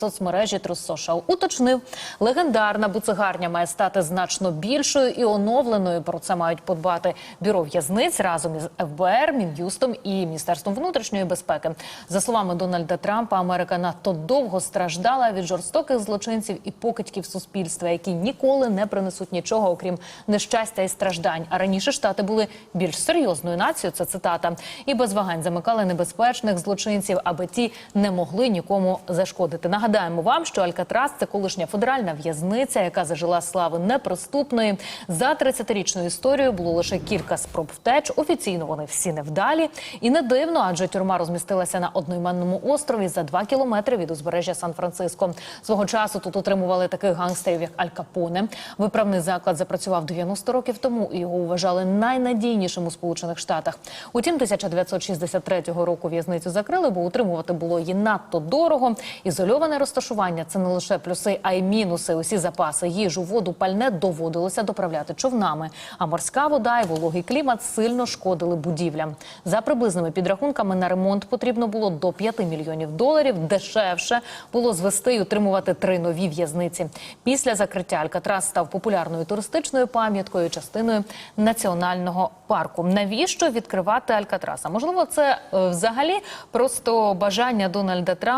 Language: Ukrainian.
Соцмережі Трусошал уточнив, легендарна буцегарня має стати значно більшою і оновленою. Про це мають подбати бюро в'язниць разом із ФБР, Мін'юстом і Міністерством внутрішньої безпеки. За словами Дональда Трампа, Америка надто довго страждала від жорстоких злочинців і покидьків суспільства, які ніколи не принесуть нічого, окрім нещастя і страждань. А раніше штати були більш серйозною нацією. Це цитата, і без вагань замикали небезпечних злочинців, аби ті не могли нікому зашкодити. Нагадаємо вам, що Алькатрас це колишня федеральна в'язниця, яка зажила слави неприступної. За 30-річною історією було лише кілька спроб втеч. Офіційно вони всі невдалі. І не дивно, адже тюрма розмістилася на одноіменному острові за два кілометри від узбережжя Сан-Франциско. Свого часу тут утримували таких гангстерів, як Аль Капоне. Виправний заклад запрацював 90 років тому і його вважали найнадійнішим у Сполучених Штатах. Утім, 1963 року в'язницю закрили, бо утримувати було її надто дорого. Ізольоване розташування це не лише плюси, а й мінуси. Усі запаси їжу, воду, пальне доводилося доправляти човнами. А морська вода і вологий клімат сильно шкодили будівлям. За приблизними підрахунками на ремонт потрібно було до 5 мільйонів доларів. Дешевше було звести й утримувати три нові в'язниці. Після закриття Алькатрас став популярною туристичною пам'яткою, частиною національного парку. Навіщо відкривати Алькатраса? Можливо, це е, взагалі просто бажання Дональда Трампа.